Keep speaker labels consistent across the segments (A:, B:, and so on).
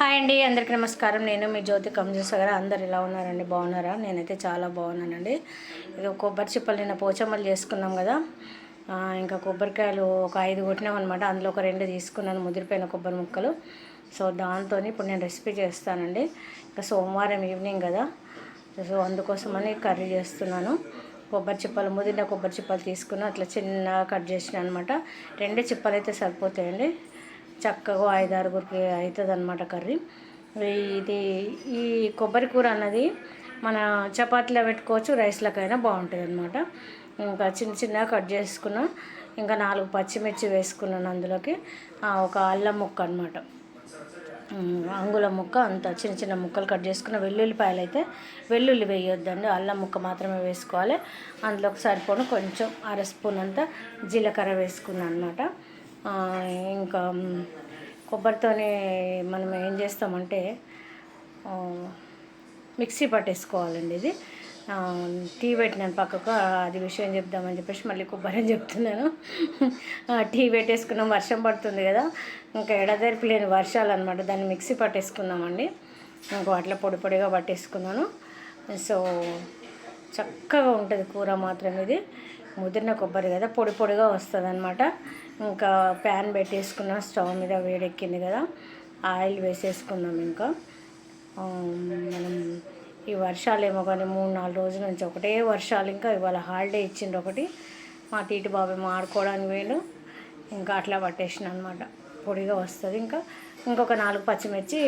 A: Hi అండి అందరికీ నమస్కారం. నేను మీ జ్యోతి కంజేశ్వర అందరు ఎలా ఉన్నారండి? బాగున్నారా? నేనైతే చాలా బాగున్నానండి. ఇది కొబ్బరి చిప్పలు నిన్న పోచమ్మలు చేసుకున్నాం కదా. ఇంకా కొబ్బరికాయలు ఒక ఐదు కొట్టినాం అనమాట అందులో ఒక రెండు తీసుకున్నాను ముదిరిపోయిన కొబ్బరి ముక్కలు. సో దాంతో ఇప్పుడు నేను రెసిపీ చేస్తానండి. ఇంకా సోమవారం ఈవినింగ్ కదా. సో అందుకోసమని కర్రీ చేస్తున్నాను. కొబ్బరి చిప్పలు ముదిరిన కొబ్బరి చిప్పలు తీసుకుని అట్లా చిన్నగా కట్ చేసిన అనమాట రెండు చిప్పలు అయితే సరిపోతాయండి. చక్కగా ఐదు ఆరుగురికి అవుతుంది అనమాట కర్రీ. ఇది ఈ కొబ్బరి కూర అన్నది మన చపాతీలో పెట్టుకోవచ్చు రైస్లకైనా బాగుంటుంది అనమాట ఇంకా చిన్న చిన్నగా కట్ చేసుకున్నా ఇంకా నాలుగు పచ్చిమిర్చి వేసుకున్నాను అందులోకి. ఒక అల్లం ముక్క అనమాట అంగుల ముక్క అంత చిన్న చిన్న ముక్కలు కట్ చేసుకున్న వెల్లుల్లిపాయలు అయితే వెల్లుల్లి వేయొద్దండి. అల్లం ముక్క మాత్రమే వేసుకోవాలి. అందులోకి సరిపోను కొంచెం అర స్పూన్ అంతా జీలకర్ర వేసుకున్నాను అనమాట ఇంకా కొబ్బరితోనే మనం ఏం చేస్తామంటే మిక్సీ పట్టేసుకోవాలండి ఇది. టీ పెట్టినాను పక్కకు అది విషయం చెప్దామని చెప్పేసి మళ్ళీ కొబ్బరి అని చెప్తున్నాను. టీ పెట్టేసుకున్నాం వర్షం పడుతుంది కదా. ఇంకా ఎడదెరిపి లేని వర్షాలు అనమాట దాన్ని మిక్సీ పట్టేసుకున్నామండి ఇంకో అట్లా పొడి పొడిగా పట్టేసుకున్నాను. సో చక్కగా ఉంటుంది కూర మాత్రం ఇది. ముదిరిన కొబ్బరి కదా పొడి పొడిగా వస్తుంది అనమాట ఇంకా ప్యాన్ పెట్టేసుకున్న స్టవ్ మీద వేడెక్కింది కదా ఆయిల్ వేసేసుకున్నాం ఇంకా. మనం ఈ వర్షాలు ఏమో కానీ మూడు నాలుగు రోజుల నుంచి ఒకటే వర్షాలు ఇంకా ఇవాళ హాలిడే ఇచ్చిండ్రు ఒకటి. మా టీటి బాబాయ్ మాడుకోవడానికి వేడు ఇంకా అట్లా పట్టేసిన అనమాట పొడిగా వస్తుంది ఇంకా. ఇంకొక నాలుగు పచ్చిమిర్చి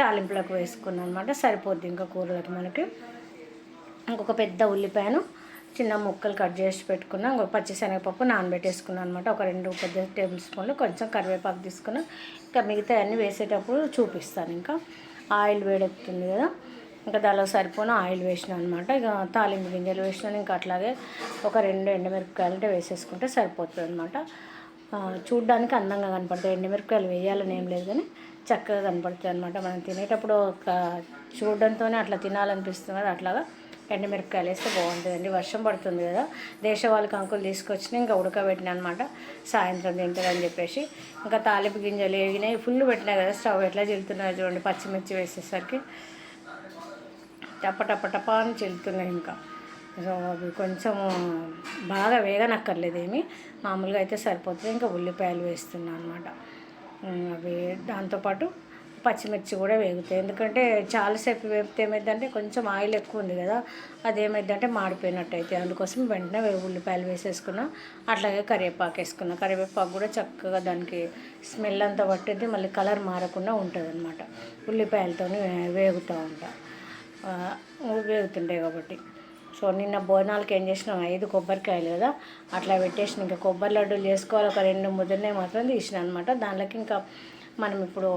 A: తాలింపులకు వేసుకున్నాను అనమాట సరిపోద్ది ఇంకా కూరలకు మనకి. ఇంకొక పెద్ద ఉల్లిపాయను చిన్న ముక్కలు కట్ చేసి పెట్టుకున్నా ఇంకొక పచ్చిశనగపప్పు నానబెట్టేసుకున్నాను అనమాట ఒక రెండు పెద్ద టేబుల్ స్పూన్లు కొంచెం కరివేపాకు తీసుకున్నా. ఇంకా మిగతా అన్నీ వేసేటప్పుడు చూపిస్తాను ఇంకా. ఆయిల్ వేడెక్కుతుంది కదా. ఇంకా దానిలో సరిపోయిన ఆయిల్ వేసిన అనమాట ఇక తాలింపు గింజలు వేసినాను. ఇంకా అట్లాగే ఒక రెండు ఎండమిరపకాయలు అంటే వేసేసుకుంటే సరిపోతుంది అనమాట చూడ్డానికి అందంగా కనపడతాయి. ఎండుమిరపకాయలు వేయాలని ఏం లేదు కానీ చక్కగా కనపడుతుంది అనమాట మనం తినేటప్పుడు ఒక చూడడంతోనే అట్లా తినాలనిపిస్తుంది కదా అట్లాగా. ఎండుమిరపకాయలు వేస్తే బాగుంటుందండి. వర్షం పడుతుంది కదా దేశవాళి కంకులు తీసుకొచ్చిన ఇంకా ఉడకబెట్టిన అనమాట సాయంత్రం తింటుందని చెప్పేసి ఇంకా తాలింపు గింజలు వేగినాయి ఫుల్ పెట్టినా కదా స్టవ్ ఎట్లా చెల్లుతున్నాయో చూడండి పచ్చిమిర్చి వేసేసరికి. టప టప టప అని చెల్లుతున్నాయి ఇంకా. సో అవి కొంచెం బాగా వేగనక్కర్లేదు ఏమి. మామూలుగా అయితే సరిపోతుంది. ఇంకా ఉల్లిపాయలు వేస్తున్నాను అనమాట అవి దాంతోపాటు పచ్చిమిర్చి కూడా వేగుతాయి. ఎందుకంటే చాలాసేపు వేపితే ఏమైందంటే కొంచెం ఆయిల్ ఎక్కువ ఉంది కదా అది ఏమైందంటే మాడిపోయినట్టు అయితే అందుకోసం వెంటనే ఉల్లిపాయలు వేసేసుకున్నా అట్లాగే కరివేపాకు వేసుకున్నా. కరివేపాకు కూడా చక్కగా దానికి స్మెల్ అంతా పట్టింది మళ్ళీ కలర్ మారకుండా ఉంటుంది అనమాట ఉల్లిపాయలతో వేగుతూ ఉంటా. వేగుతుండే వేగుతుంటాయి కాబట్టి. సో నిన్న బోనాలకి ఏం చేసినాం? ఐదు కొబ్బరికాయలు కదా అట్లా పెట్టేసిన. ఇంకా కొబ్బరి లడ్డూలు చేసుకోవాలి. ఒక రెండు ముద్రనే మాత్రం తీసిన అనమాట దానిలోకి ఇంకా మనం ఇప్పుడు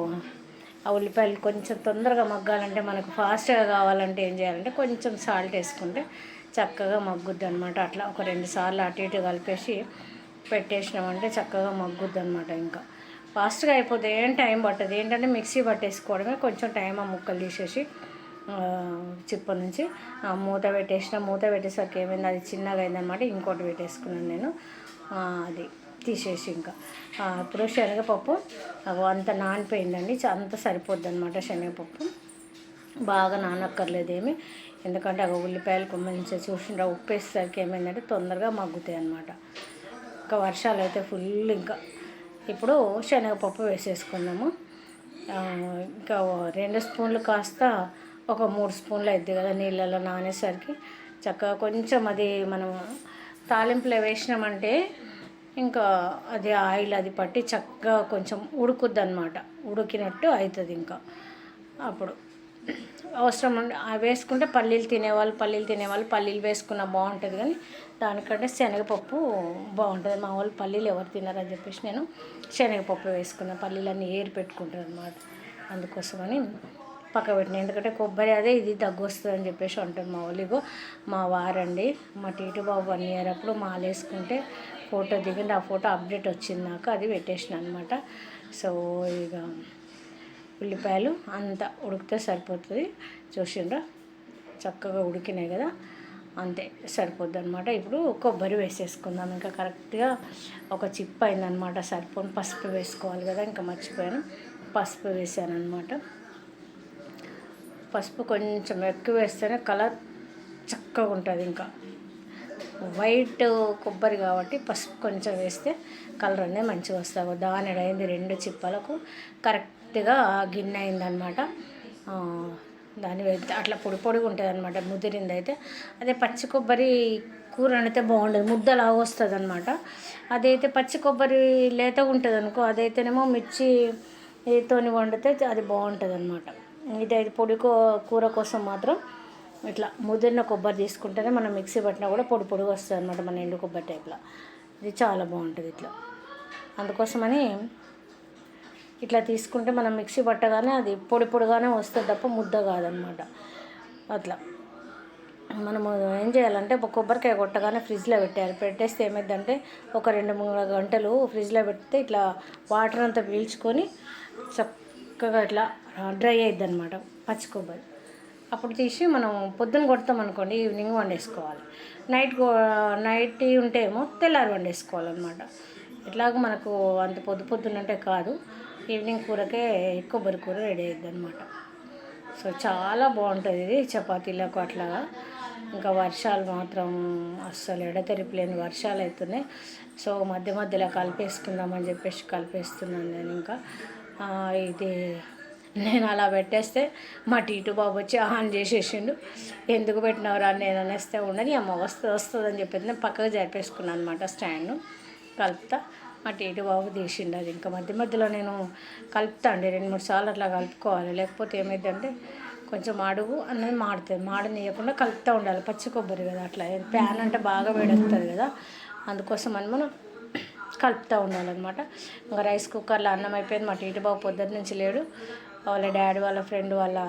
A: ఆ ఉల్లిపాయలు కొంచెం తొందరగా మగ్గాలంటే మనకు ఫాస్ట్గా కావాలంటే ఏం చేయాలంటే కొంచెం సాల్ట్ వేసుకుంటే చక్కగా మగ్గుద్ది అనమాట అట్లా ఒక రెండు సార్లు అటు ఇటు కలిపేసి పెట్టేసినామంటే చక్కగా మగ్గుద్ది అనమాట ఇంకా. ఫాస్ట్గా అయిపోతే ఏం టైం పట్టదు. ఏంటంటే మిక్సీ పట్టేసుకోవడమే కొంచెం టైం ఆ ముక్కలు తీసేసి చిప్ప నుంచి ఆ, మూత పెట్టేసిన మూత పెట్టేసరికి ఏమైంది? అది చిన్నగా అయిందనమాట ఇంకోటి పెట్టేసుకున్నాను నేను. అది. తీసేసి ఇంకా. ఇప్పుడు శనగపప్పు అగో అంత నానిపోయిందండి. అంత సరిపోద్ది అనమాట శనగపప్పు. బాగా నానక్కర్లేదు ఏమి. ఎందుకంటే అవి ఉల్లిపాయలు మంచిగా చూసిన ఉప్పు వేసేసరికి ఏమైందంటే తొందరగా మగ్గుతాయి అనమాట ఇంకా వర్షాలు అయితే ఫుల్ ఇంకా. ఇప్పుడు శనగపప్పు వేసేసుకున్నాము. ఇంకా రెండు స్పూన్లు కాస్త ఒక మూడు స్పూన్లు అవుద్ది కదా నీళ్ళలో నానేసరికి. చక్కగా కొంచెం అది మనం తాలింపులో వేసినామంటే ఇంకా అది ఆయిల్ అది పట్టి చక్కగా కొంచెం ఉడుకుద్ది అనమాట ఉడికినట్టు అవుతుంది ఇంకా. అప్పుడు అవసరం ఉండి వేసుకుంటే పల్లీలు తినేవాళ్ళు పల్లీలు తినేవాళ్ళు పల్లీలు వేసుకున్న బాగుంటుంది కానీ దానికంటే శనగపప్పు బాగుంటుంది. మా వాళ్ళు పల్లీలు ఎవరు తినారని చెప్పేసి నేను శనగపప్పు వేసుకున్న. పల్లీలన్నీ ఏరి పెట్టుకుంటాను అనమాట అందుకోసమని పక్క పెట్టిన. ఎందుకంటే కొబ్బరి అదే ఇది దగ్గు వస్తుంది అని చెప్పేసి అంటారు మా వాళ్ళు. ఇగో మా వారండి మా టీటు బాబు వన్ ఇయర్ అప్పుడు మాలేసుకుంటే ఫోటో దిగింది ఆ ఫోటో అప్డేట్ వచ్చింది నాకు అది పెట్టేసిన అనమాట సో ఇక ఉల్లిపాయలు అంత ఉడికితే సరిపోతుంది. చూసిండ్రా? చక్కగా ఉడికినాయి కదా? అంతే సరిపోద్ది అనమాట ఇప్పుడు కొబ్బరి వేసేసుకుందాం. ఇంకా కరెక్ట్గా ఒక చిప్ అయిందనమాట సరిపోను పసుపు వేసుకోవాలి కదా ఇంకా మర్చిపోయాను. పసుపు వేసాను అనమాట పసుపు కొంచెం ఎక్కువ వేస్తేనే కలర్ చక్కగా ఉంటుంది ఇంకా. వైట్ కొబ్బరి కాబట్టి పసుపు కొంచెం వేస్తే కలర్ అనేది మంచిగా వస్తుంది. దానిడ అయింది రెండు చిప్పలకు కరెక్ట్గా గిన్నె అయిందనమాట దాని వెళ్తే అట్లా పొడి పొడిగా ఉంటుంది అనమాట ముదిరింది అయితే. అదే పచ్చి కొబ్బరి కూర అయితే బాగుండదు. ముద్దలాగా వస్తుంది అనమాట అదైతే పచ్చి కొబ్బరి లేతగా ఉంటుంది అనుకో అదైతేనేమో మిర్చి తోని వండితే అది బాగుంటుంది అనమాట ఇదైతే పొడి కూర కోసం మాత్రం ఇట్లా ముదిరిన కొబ్బరి తీసుకుంటేనే మనం మిక్సీ పట్టినా కూడా పొడి పొడిగా వస్తుంది అనమాట మన ఎండు కొబ్బరి టైప్లో. ఇది చాలా బాగుంటుంది ఇట్లా. అందుకోసమని ఇట్లా తీసుకుంటే మనం మిక్సీ పట్టగానే అది పొడి పొడిగానే వస్తుంది తప్ప ముద్ద కాదనమాట అట్లా. మనము ఏం చేయాలంటే ఒక కొబ్బరికాయ కొట్టగానే ఫ్రిడ్జ్లో పెట్టాలి పెట్టేస్తే ఏమైందంటే ఒక రెండు మూడు గంటలు ఫ్రిడ్జ్లో పెడితే ఇట్లా వాటర్ అంతా పీల్చుకొని చక్కగా ఇట్లా డ్రై అయ్యిద్ది అనమాట పచ్చి కొబ్బరి. అప్పుడు తీసి మనం పొద్దున కొడతాం అనుకోండి ఈవినింగ్ వండేసుకోవాలి. నైట్ నైట్ ఉంటే ఏమో తెల్లారి వండేసుకోవాలన్నమాట. ఇట్లాగ మనకు అంత పొద్దు పొద్దునంటే కాదు ఈవినింగ్ కూరకే కొబ్బరి కూర రెడీ అయ్యింది అనమాట సో చాలా బాగుంటుంది ఇది చపాతీలకు అట్లాగా. ఇంకా వర్షాలు మాత్రం అస్సలు ఎడతెరిపి లేని వర్షాలు అవుతున్నాయి సో మధ్య మధ్యలో కలిపేసుకుందామని చెప్పేసి కలిపేస్తున్నాను నేను ఇంకా. ఇది నేను అలా పెట్టేస్తే మా టీటు బాబు వచ్చి ఆన్ చేసేసిండు. ఎందుకు పెట్టినవరా అని నేను అనేస్తే ఉండని అమ్మ వస్తుంది వస్తుంది అని చెప్పేసి నేను పక్కకు జరిపేసుకున్నాను అనమాట స్టాండ్ కలుపుతా. మా టీటు బాబు తీసిండు అది ఇంకా మధ్య మధ్యలో నేను కలుపుతా అండి. రెండు మూడు సార్లు అట్లా కలుపుకోవాలి. లేకపోతే ఏమైందంటే కొంచెం అడుగు అన్నది మాడుతుంది. మాడనీయకుండా కలుపుతూ ఉండాలి. పచ్చి కొబ్బరి కదా అట్లా. ప్యాన్ అంటే బాగా వేడెక్కుతుంది కదా. అందుకోసం అని మనం కలుపుతూ ఉండాలన్నమాట. ఇంకా రైస్ కుక్కర్లో అన్నం అయిపోయింది. మా టీటి బాబు పొద్దున్న నుంచి లేడు. వాళ్ళ డాడీ వాళ్ళ ఫ్రెండ్ వాళ్ళ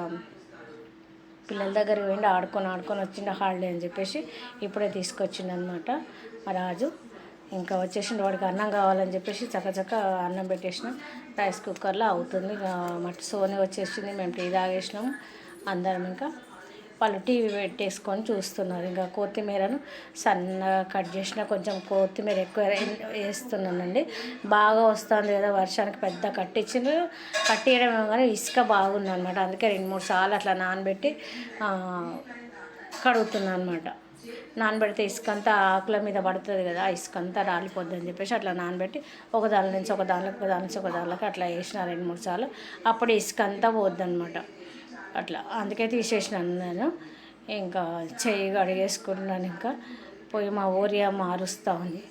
A: పిల్లల దగ్గరికి పోయిండు ఆడుకొని ఆడుకొని వచ్చిండు హాలిడే అని చెప్పేసి ఇప్పుడే తీసుకొచ్చిండు అనమాట మా రాజు. ఇంకా వచ్చేసిండు వాడికి అన్నం కావాలని చెప్పేసి చక్కచక్క అన్నం పెట్టేసినాం. రైస్ కుక్కర్లో అవుతుంది. మట్టి సోని వచ్చేసింది మేము టీ తాగేసినాము అందరం ఇంకా వాళ్ళు టీవీ పెట్టేసుకొని చూస్తున్నారు. ఇంకా కొత్తిమీరను సన్నగా కట్ చేసిన కొంచెం కొత్తిమీర ఎక్కువ వేస్తున్నానండి. బాగా వస్తుంది కదా వర్షానికి పెద్ద కట్టించిన కట్టియడం కానీ ఇసుక బాగుంది అనమాట అందుకే రెండు మూడు సార్లు అట్లా నానబెట్టి కడుగుతున్నాను అనమాట నానబెడితే ఇసుక అంతా ఆకుల మీద పడుతుంది కదా ఆ ఇసుక అంతా రాలిపోద్ది అని చెప్పేసి అట్లా నానబెట్టి ఒక దాని నుంచి ఒక దానిలోకి ఒక దాని నుంచి ఒక దానిలోకి అట్లా వేసిన రెండు మూడు సార్లు. అప్పుడు ఇసుక అంతా పోద్ది అనమాట అట్లా అందుకే తీసేసినాను నేను. ఇంకా చెయ్యి కడిగేసుకున్నాను ఇంకా. పోయి మా ఊరియా మారుస్తూ ఉంది.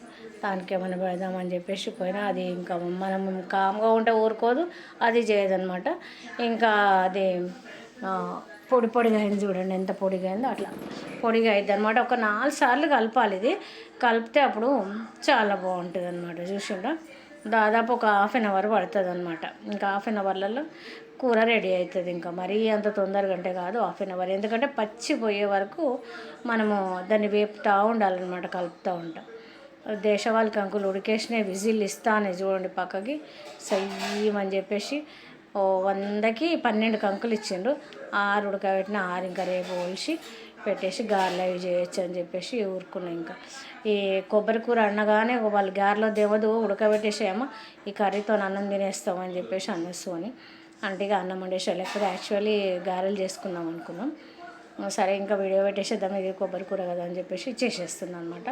A: దానికి ఏమైనా పెడదామని చెప్పేసి పోయినా అది ఇంకా మనం కామ్గా ఉంటే ఊరుకోదు అది చేయదనమాట ఇంకా అది పొడి పొడిగా అయింది చూడండి ఎంత పొడిగా అయిందో అట్లా పొడిగా అయింది అనమాట ఒక నాలుగు సార్లు కలపాలి ఇది. కలిపితే అప్పుడు చాలా బాగుంటుంది అనమాట కూడా దాదాపు ఒక హాఫ్ అన్ అవర్ పడుతుంది అనమాట ఇంకా హాఫ్ అన్ అవర్లలో కూర రెడీ అవుతుంది ఇంకా. మరీ అంత తొందరగా అంటే కాదు హాఫ్ అన్ అవర్. ఎందుకంటే పచ్చి పోయే వరకు మనము దాన్ని వేపుతూ ఉండాలన్నమాట కలుపుతూ ఉంటాం. దేశవాళికి అంకులు ఉడికేసినాయి విజిల్ ఇస్తానే చూడండి పక్కకి. సయ్యమని చెప్పేసి ఓ వందకి పన్నెండు కంకులు ఇచ్చిండ్రు. ఆరు ఉడకబెట్టిన ఆరు ఇంకా రేపు ఒలిసి పెట్టేసి గారెలు అవి చేయొచ్చు అని చెప్పేసి ఊరుకున్నాం ఇంకా. ఈ కొబ్బరి కూర అనగానే వాళ్ళు గారెలో దేవదు ఉడకబెట్టేసేమో ఈ కర్రీతో అన్నం తినేస్తామని చెప్పేసి అనేసుకొని అంటే ఇక అన్నం వండేసా లేకపోతే యాక్చువల్లీ గారెలు చేసుకుందాం అనుకున్నాం. సరే ఇంకా వీడియో పెట్టేసేద్దాం ఇది కొబ్బరి కూర కదా అని చెప్పేసి చేసేస్తున్నాను అనమాట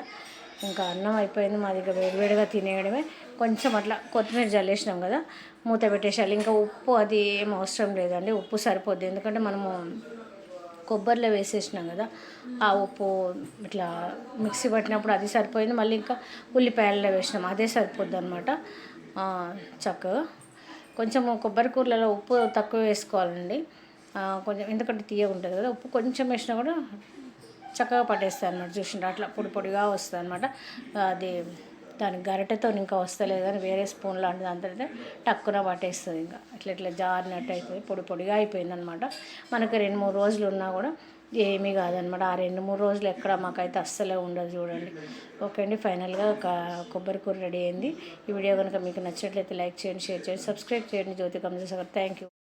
A: ఇంకా అన్నం అయిపోయింది మా దగ్గర వేడివేడిగా తినేయడమే. కొంచెం అట్లా కొత్తిమీర జల్లేసినాం కదా మూత పెట్టేసేయాలి. ఇంకా ఉప్పు అది ఏం అవసరం లేదండి ఉప్పు సరిపోద్ది. ఎందుకంటే మనము కొబ్బరిలో వేసేసినాం కదా ఆ ఉప్పు ఇట్లా మిక్సీ పట్టినప్పుడు అది సరిపోయింది. మళ్ళీ ఇంకా ఉల్లిపాయలలో వేసినాం అదే సరిపోద్ది అనమాట చక్కగా. కొంచెం కొబ్బరి కూరలలో ఉప్పు తక్కువ వేసుకోవాలండి. కొంచెం ఎందుకంటే తీయ ఉంటుంది కదా ఉప్పు కొంచెం వేసినా కూడా చక్కగా పట్టేస్తాయి అనమాట చూసినట్టు అట్లా పొడి పొడిగా వస్తుంది అనమాట అది దాని గరిటెతో ఇంకా వస్తలేదు కానీ వేరే స్పూన్ లాంటి దాంతో టక్కున పట్టేస్తుంది ఇంకా. ఇట్లా ఇట్లా జారినట్టు అవుతుంది పొడి పొడిగా అయిపోయింది అనమాట మనకి రెండు మూడు రోజులు ఉన్నా కూడా ఏమీ కాదనమాట ఆ రెండు మూడు రోజులు ఎక్కడ మాకైతే అస్సలే ఉండదు చూడండి. ఓకే అండి ఫైనల్గా ఒక కొబ్బరి కూర రెడీ అయింది. ఈ వీడియో కనుక మీకు నచ్చినట్లయితే లైక్ చేయండి షేర్ చేయండి సబ్స్క్రైబ్ చేయండి. Jyoti Kamajeshwar thank you.